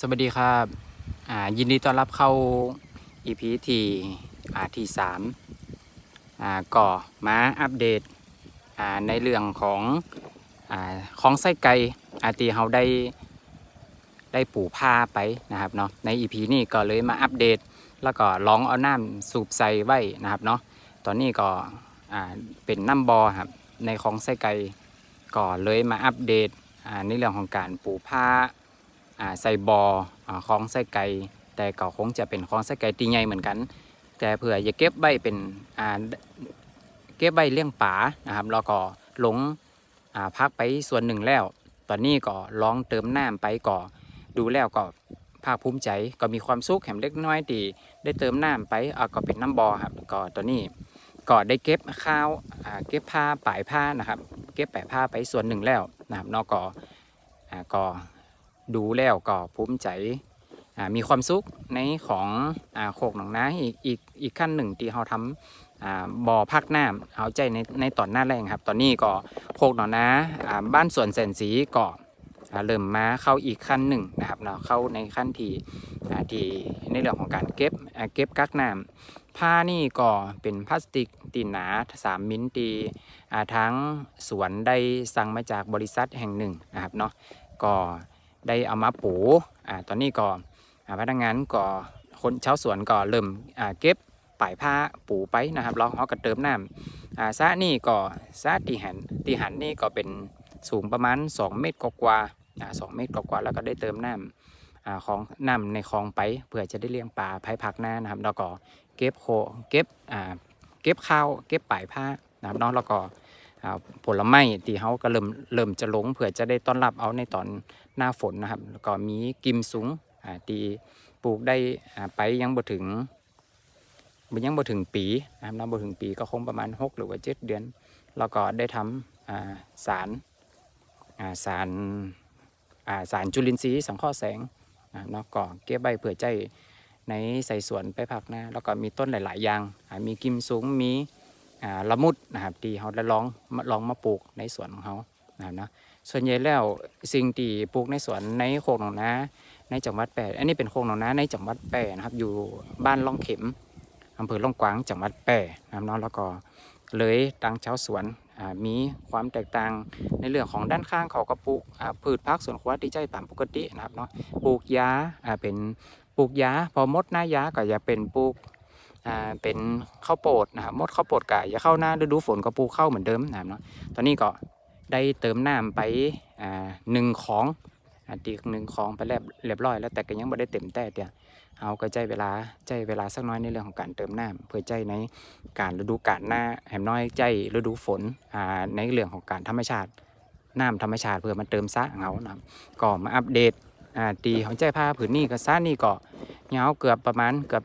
สวัสดีครับ อ่า ยินดีต้อนรับเข้า EP ที่อ่าที่สามอ่าก็มาอัปเดต อ่า ในเรื่องของ อ่า ของไส้ไก่อาที่เราได้ ได้ปูผ้าไปนะครับเนาะ ใน EP นี้ก็เลยมาอัปเดต แล้วก็ลองเอาน้ำสูบใส่ไว้นะครับเนาะ ตอนนี้ก็ อ่า เป็นน้ำบอครับ ในของไส้ไก่ก็เลยมาอัปเดต อ่า ในเรื่องของการปูผ้า ใส่บออาของใส่ไก่แต่ก็คงจะเป็นของใส่ไก่ตีใหญ่เหมือนกัน แต่เผื่อจะเก็บใบเป็นอ่าเก็บใบเลี้ยงป่านะครับแล้วก็หลงอ่าพักไปส่วนหนึ่งแล้ว ตอนนี้ก็ลองเติมน้ำไปก็ดูแล้วก็ภาคภูมิใจก็มีความสุขแถมเล็กน้อยที่ได้เติมน้ำไปอ่าก็เป็นน้ำบอครับก็ตอนนี้ก็ได้เก็บข้าวาเก็บผ้าป่ายผ้านะครับ เก็บป่ายผ้าไปส่วนหนึ่งแล้วนะครับนอกก็ก็ ดูแล้วก็ภูมิใจมีความสุขในของอโคกหนองนาอีกอีกอีกขั้นหนึ่งที่เราทำอ่าบ่อพักน้ำเอาใจในในตอนหน้าแรงครับ ตอนนี้ก็โคกหนองนาบ้านสวนแสนสีก็อ่าเริ่มมาเข้าอีกขั้นหนึ่งนะครับเนาะเข้าในขั้นที่ที่ในเรื่องของการเก็บเก็บกักน้ำผ้านี่ก็เป็นพลาสติกตีหนาสามมิลตีทั้งสวนได้สั่งมาจากบริษัทแห่งหนึ่งนะครับเนาะก็ ได้เอามาปูอ่าตอนนี้ก็อ่าพนักงานก็คนชาวสวนก็เริ่มอ่าเก็บป่ายผ้าปูไปนะครับแล้วเขาก็เติมน้ำอ่าซะนี่ก็ซะตีหันตีหันนี่ก็เป็นสูงประมาณ 2 เมตรกว่าอ่าสองเมตรกว่าแล้วก็ได้เติมน้ำอ่าของน้ำในคลองไปเพื่อจะได้เลี้ยงปลาภายพักหน้านะครับแล้วก็เก็บโคเก็บอ่าเก็บข้าวเก็บป่ายผ้านะครับเนาะแล้วก็อ่า ผลไม้ที่เขาก็เริ่มเริ่มจะหลงเพื่อจะได้ต้อนรับเอาในตอนหน้าฝนนะครับแล้วก็มีกิมสูงอ่าตีปลูกได้ไปยังบ่ถึงบ่ยังบ่ถึงปีนะครับน้ำบ่ถึงปีก็คงประมาณ 6 หรือว่า7เดือน แล้วก็ได้ทำสารสารสารจุลินทรีย์สังเคราะห์แสงอ่าเนะก็เก็บใบเผื่อใจในใส่สวนไปผักหน้า แล้วก็มีต้นหลาย ๆ อย่างมีกิมสูงมี ละมุดนะครับที่เขาได้ลองลองมาปลูกในสวนของเขานะครับเนาะส่วนใหญ่แล้วสิ่งที่ปลูกในสวนในโคกหนองนาในจังหวัดแปรอันนี้เป็นโคกหนองนาในจังหวัดแปรนะครับ อยู่บ้านล่องเข็มอำเภอล่องกวางจังหวัดแปรนะครับเนาะแล้วก็เลยตั้งชาวสวนมีความแตกต่างในเรื่องของด้านข้างเขาก็ปลูกอ่าพืชพักสวนครัวที่ใจตามปกตินะครับเนาะปลูกยาเป็นปลูกยาพอมดหน้ายาก็จะเป็นปลูก เป็นข้าวโพดนะครับมดข้าวโพดก็อย่าเข้าหน้าฤดูฝนก็ปลูกข้าวเหมือนเดิมนะครับเนาะตอนนี้ก็ได้เติมน้ำไปอ่าหนึ่งของอตีหนึ่งของไปเรียบเรียบร้อย แล้วแต่ก็ยังไม่ได้เต็มแต่เดียวเอาก็ใจเวลาใจเวลาสักน้อยในเรื่องของการเติมน้ำเพื่อใจในการฤดูกาลหน้าแหมน้อยใจฤดูฝนอ่าในเรื่องของการธรรมชาติน้ำธรรมชาติเพื่อมาเติมซะเงานะครับก็มาอัปเดต อ่าตีของใจผ้าผืนนี้กับซะนี่ก็ยาวเกือบประมาณเกือบ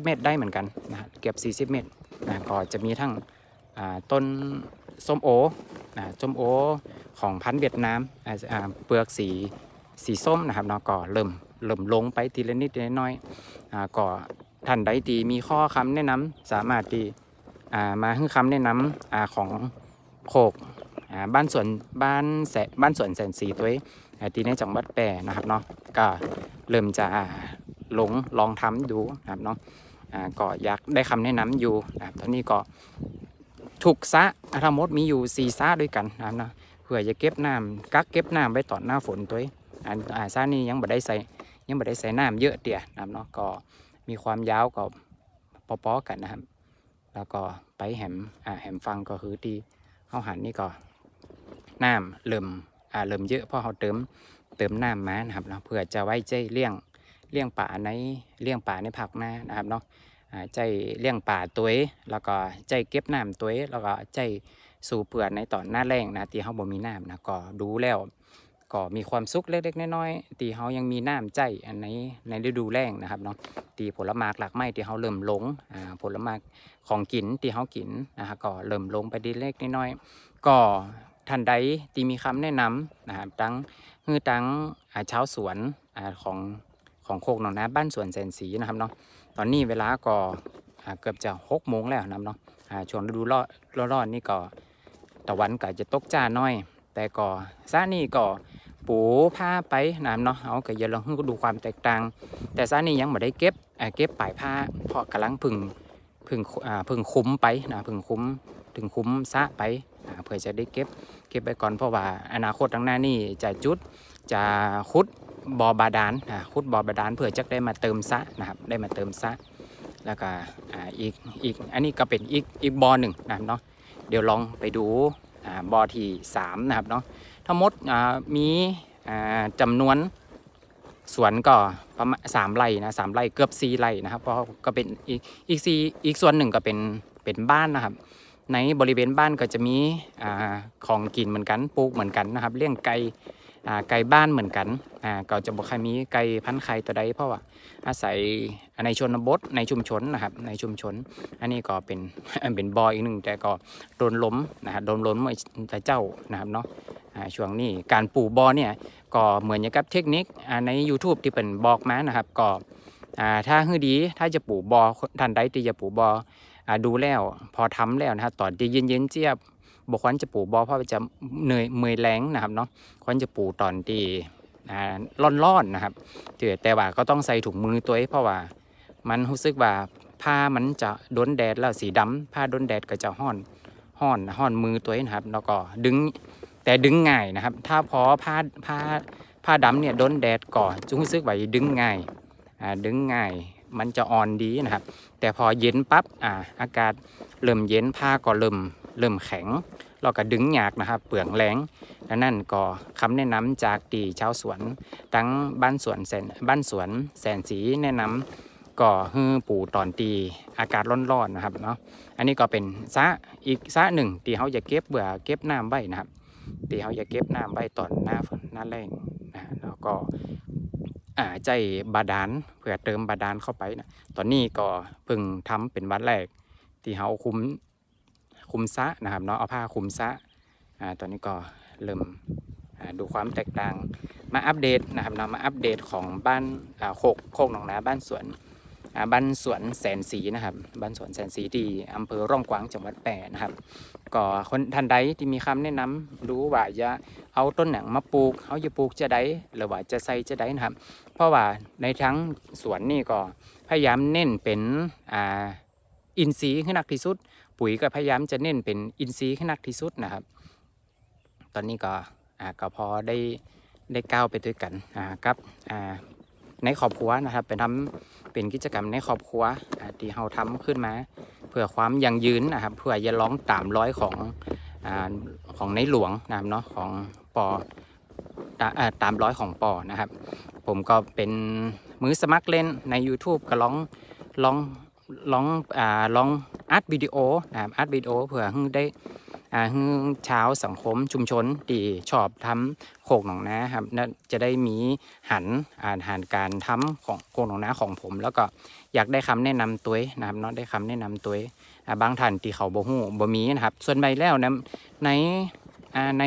40 เมตรได้เหมือนกันนะเกือบ 40 เมตรนะก็จะมีทั้งต้นส้มโออ่าส้มโอของพันธุ์เวียดนามเปลือกสีสีส้มนะครับเนาะก็เริ่มเริ่มลงไปทีละนิดทีละน้อยอ่าก็ท่านใดที่มีข้อคำแนะนำสามารถที่อ่ามาให้คำแนะนำอ่าของโคกบ้านสวนบ้านแสบ้านสวนแสนสีตัว เองอ่าที่ในจังหวัดแปรนะครับเนาะก็เริ่มจะลงลองทำดูนะครับเนาะอ่าก็อยากได้คำแนะนำอยู่นะครับตอนนี้ก็ถูกซะทั้งหมดมีอยู่สี่ซะด้วยกันนะครับเนาะเพื่อจะเก็บน้ำกักเก็บน้ำไว้ตอนหน้าฝนตัวอันอ่าซะนี้ยังบ่ได้ใส่ยังบ่ได้ใส่น้ำเยอะเตี่ยนะครับเนาะก็มีความยาวก็พอๆกันนะครับ แล้วก็ไปแหมอ่าแหมฟังก็คือที่เขาหันนี่ก็น้ำเริ่ม เริ่มเยอะพราะเขาเติมเติมน้ำมานะครับเนาะเพื่อจะไว้ใจเลี้ยงเลี้ยงป่าในเลี้ยงป่าในผักนานะครับเนาะใจเลี้ยงป่าตัวแล้วก็ใจเก็บน้ำตัวแล้วก็ใจสู่เปลือกในตอนหน้าแรงนะที่เขาบ่มีน้ำนะก็ดูแล้ว ก็มีความสุขเล็กๆน้อยๆที่เขายังมีน้ำใจอันในในฤดูแล้งนะครับเนาะที่ผลไม้หลากไม้ที่เขาเริ่มลงอ่าผลไม้ของกินที่เขากินนะครับก็เริ่มลงไปดีเล็กน้อยๆก็ ท่านใดที่มีคำแนะนำนะครับตั้งคือตั้งอาชาวสวนอของของโคกหนองนาบ้านสวนแสนสีนะครับเนาะตอนนี้เวลาก็เกือบจะหกโมงแล้วนะครับเนาะช่วงฤดูร้อนร้อนนี่ก็ตะวันก็จะตกจ้าน้อย แต่ก็ซานี่ก็ปูผ้าไปนะครับเนาะเอาก็อย่าลองดูความแตกต่าง แต่ซานี่ยังไม่ได้เก็บเก็บปลายผ้าเพราะกำลังพึ่งพึ่งพึ่งคุ้มไปนะพึ่งคุ้ม ถึงคุ้มซะไปเพื่อจะได้เก็บเก็บไปก่อนเพราะว่าอนาคตข้างหน้านี่จะจุดจะขุดบ่อบาดาลอ่าขุดบ่อบาดาลเพื่อจะได้มาเติมซะนะครับได้มาเติมซะแล้วก็อีกอีกอันนี้ก็เป็นอีกอีกบ่อหนึ่งนะครับเนาะเดี๋ยวลองไปดูอบ่อที่สามนะครับเนาะทั้งหมดมีอ่าจำนวนสวนก็ประมาณสามไร่นะสามไร่เกือบสี่ไร่นะครับเพราะก็เป็นอีกอีกสี่อีกส่วนหนึ่งก็เป็นเป็นบ้านนะครับ ในบริเวณบ้านก็จะมีอของกินเหมือนกันปลูกเหมือนกันนะครับเลี้ยงไก่ไก่บ้านเหมือนกันก็จะบอกใครมีไก่พันไข่ตัวใดเพราะว่าอาศัยในชนบทในชุมชนนะครับในชุมชน อันนี้ก็เป็นเป็นบอยอีกหนึ่งแต่ก็โดนล้มนะครับโดนล้มเมื่อแต่เจ้านะครับเนาะช่วงนี้การปลูกบอเนี่ยก็เหมือนอย่างกับเทคนิคใน YouTube ที่เป็นบอกมานะครับก็ถ้าฮือดีถ้าจะปลูกบอท่านใดที่จะปลูกบอ ดูแล้ว พอทำแล้วนะครับตอนที่เย็นเจี๊ยบบควรจะปลูกบอเพราะจะเหนื่อยเมื่อยแรงนะครับเนาะควรจะปลูกตอนที่อ่าร้อนๆนะครับแต่ว่าก็ต้องใส่ถุงมือตัวเองเพราะว่า มันรู้สึกว่าผ้ามันจะโดนแดดแล้วสีดำผ้าโดนแดดก็จะห้อนห้อนห้อนมือตัวเองนะครับ แล้วก็ดึงแต่ดึงง่ายนะครับ ถ้าพอผ้าผ้าผ้าดำเนี่ยโดนแดดก่อนจุ้งซึกไว้ดึงง่ายอ่าดึงง่าย มันจะอ่อนดีนะครับ แต่พอเย็นปั๊บอ่าอากาศเริ่มเย็นผ้าก็เริ่มเริ่มแข็งเราก็ดึงยากนะครับ เปลืองแรงดังนั้นก็คำแนะนำจากตีชาวสวน ทั้งบ้านสวนแสนบ้านสวนแสนสีแนะนำก็ฮือปลูกตอนตีอากาศร้อนๆนะครับเนาะอันนี้ก็เป็นซะอีกซะหนึ่งที่เขาจะเก็บเบื่อเก็บน้ำไว้นะครับที่เขาจะเก็บน้ำไว้ตอนหน้าฝนหน้าแรงนะแล้วก็ ใจบาดาลเพื่อเติมบาดาลเข้าไปนะตอนนี้ก็เพิ่งทำเป็นวัดแรก ที่เขาคุมคุมซะนะครับเนาะเอาผ้าคุมซะอ่าตอนนี้ก็เริ่มดูความแตกต่าง มาอัปเดตนะครับเนาะมาอัปเดตของบ้านอ่าโคกโคกหนองนาบ้านสวน บ้านสวนแสนสีนะครับบ้านสวนแสนสีที่อำเภอร่องกวางจังหวัดแปรนะครับ ก็คนท่านใดที่มีคำแนะนำรู้ว่าจะเอาต้นหนังมาปลูกเขาจะปลูกจะได้หรือว่าจะใส่จะได้นะครับ เพราะว่าในทั้งสวนนี่ก็พยายามเน้นเป็นอ่าอินทรีย์ให้หนักที่สุด ปุ๋ยก็พยายามจะเน้นเป็นอินทรีย์ให้หนักที่สุดนะครับ ตอนนี้ก็อ่าก็พอได้ได้ก้าวไปด้วยกันอ่ากับอ่า ในครอบครัวนะครับเป็นทำเป็นกิจกรรมในครอบครัวอ่าที่เราทำขึ้นมา เพื่อความยั่งยืนนะครับ เพื่อจะร้องตามร้อยของอของในหลวงนะครับเนาะของปอตาอ่าตามร้อยของปอนะครับ ผมก็เป็นมือสมัครเล่นใน YouTube ก็ร้องร้องร้องอ่าร้องอัดวิดีโอนะครับอัดวิดีโอเพื่อให้ได้ อ่าให้าสังคมชุมชนที่ชอบทำโขกหนองนาครับน่าจะได้มีหันอ่านหันการทำของโขกหนองนาของผม แล้วก็อยากได้คำแนะนำตัวนะครับเนาะได้คำแนะนำตัวบางท่านที่เขาบ่ฮู้บ่มีนะครับ ส่วนใบแล้วนะในใน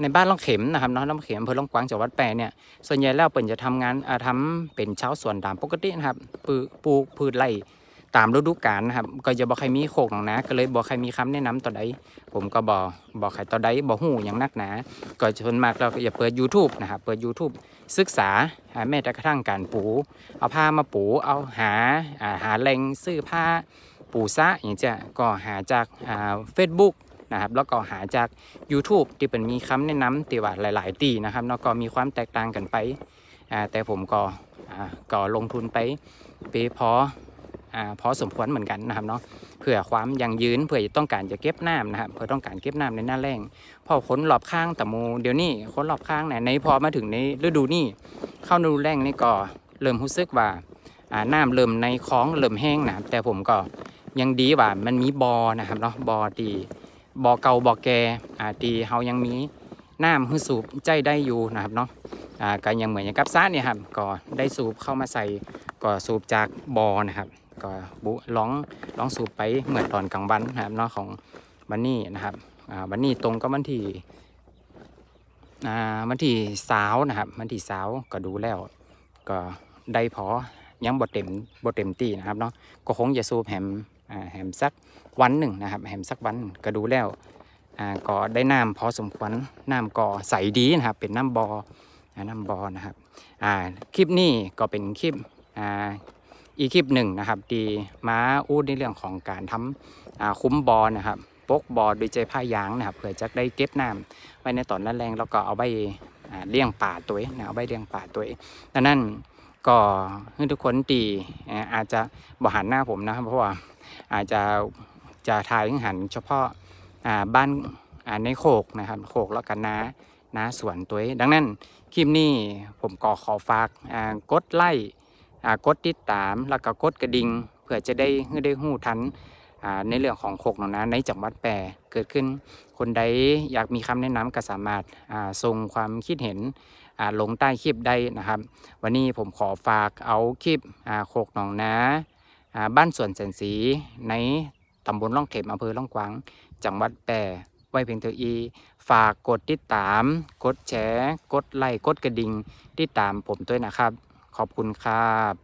ในบ้านล่องเข็มนะครับเนาะล่องเข็มอำเภอล่องกวางจังหวัดแปรเนี่ยส่วนใหญ่แล้วเปิ่นจะทำงานอ่าทำเป็นชาวสวนตามปกตินะครับปูปลูกพืชไร่ ตามฤดูกาลนะครับ ก็จะบอกใครมีโขกหนองนาก็เลยบอกใครมีคำแนะนำต่อใดผมก็บอกบอกใครต่อใดบอกหูอย่างนักหนา ก็ชนมากเราอย่าเปิด YouTube นะครับเปิด YouTube ศึกษาแม้แต่กระทั่งการปู เอาผ้ามาปูเอาหาหาแหล่งซื้อผ้าปูซะอย่างเจ้ก็หาจากเฟซบุ๊กนะครับแล้วก็หาจาก YouTube ที่เป็นมีคำแนะนำที่ว่าหลาย ๆ ตีนะครับแล้วก็มีความแตกต่างกันไปแต่ผมก็อ่าก็ลงทุนไปไปพอ พอสมควรเหมือนกันนะครับเนาะเพื่อความยั่งยืนเพื่อต้องการจะเก็บน้ำนะครับเพื่อต้องการเก็บน้ำในหน้าแรงพอคนรอบข้างแต่มูเดี๋ยวนี้คนรอบข้างเนี่ยในพอมาถึงในฤดูนี้เข้าฤดูแรงนี่ก็เริ่มรู้สึกว่าอ่าน้ำเริ่มในคลองเริ่มแห้งนะแต่ผมก็ยังดีว่ามันมีบอนะครับเนาะบอที่บ่อเก่าบอแก่อ่าตีเฮายังมีน้ำให้สูบใจได้อยู่นะครับเนาะอ่าก็ยังเหมือนอย่างกับซ่าเนี่ยครับก็ได้สูบเข้ามาใส่ก็สูบจากบอนะครับ ก็บุร้องร้องสูบไปเหมือนตอนกลางวันนะครับเนาะของวันนี้นะครับอ่าวันนี้ตรงก็วันที่อ่าวันที่สาวนะครับวันที่สาวก็ดูแล้ว ก็ได้พอยังบ่เต็มบ่เต็มตีนะครับเนาะก็คงจะสูบแหมอ่าแหมสักวันหนึ่งนะครับแหมสักวันก็ดูแล้วอ่าก็ได้น้ำพอสมควรน้ำก็ใสดีนะครับ เป็นน้ำบออ่าน้ำบอนะครับอ่าคลิปนี้ก็เป็นคลิป อีกคลิปหนึ่งนะครับที่มาอู้ในเรื่องของการทำคุ้มบอลนะครับปกบอโดยใจผ้ายางนะครับเพื่อจะได้เก็บน้ำไว้ในตอนแรงแล้วก็เอาไปเลี้ยงป่าตัวเองนะเอาไปเลี้ยงป่าตัวเองดังนั้นก็ให้ทุกคนตีอาจจะบหันหน้าผมนะครับเพราะว่าอาจจะจะถ่ายหันเฉพาะาบ้านาในโคกนะครับโคกแล้วกันนานาสวนตัวเองดังนั้นคลิปนี้ผมก็ขอฝากากดไลค์ กดติดตามแล้วก็กดกระดิ่งเพื่อจะได้ให้ได้หู้ทันในเรื่องของโคกหนองนาในจังหวัดแปรเกิดขึ้น คนใดอยากมีคำแนะนำก็สามารถส่งความคิดเห็นลงใต้คลิปได้นะครับ วันนี้ผมขอฝากเอาคลิปโคกหนองนาอ่าบ้านสวนแสนสีในตำบลล่องเข็มอำเภอล่องกวาง จังหวัดแปรไว้เพียงเท่าอี ฝากกดติดตาม กดแชร์ กดไลค์ กดกระดิ่งติดตามผมด้วยนะครับ ขอบคุณครับ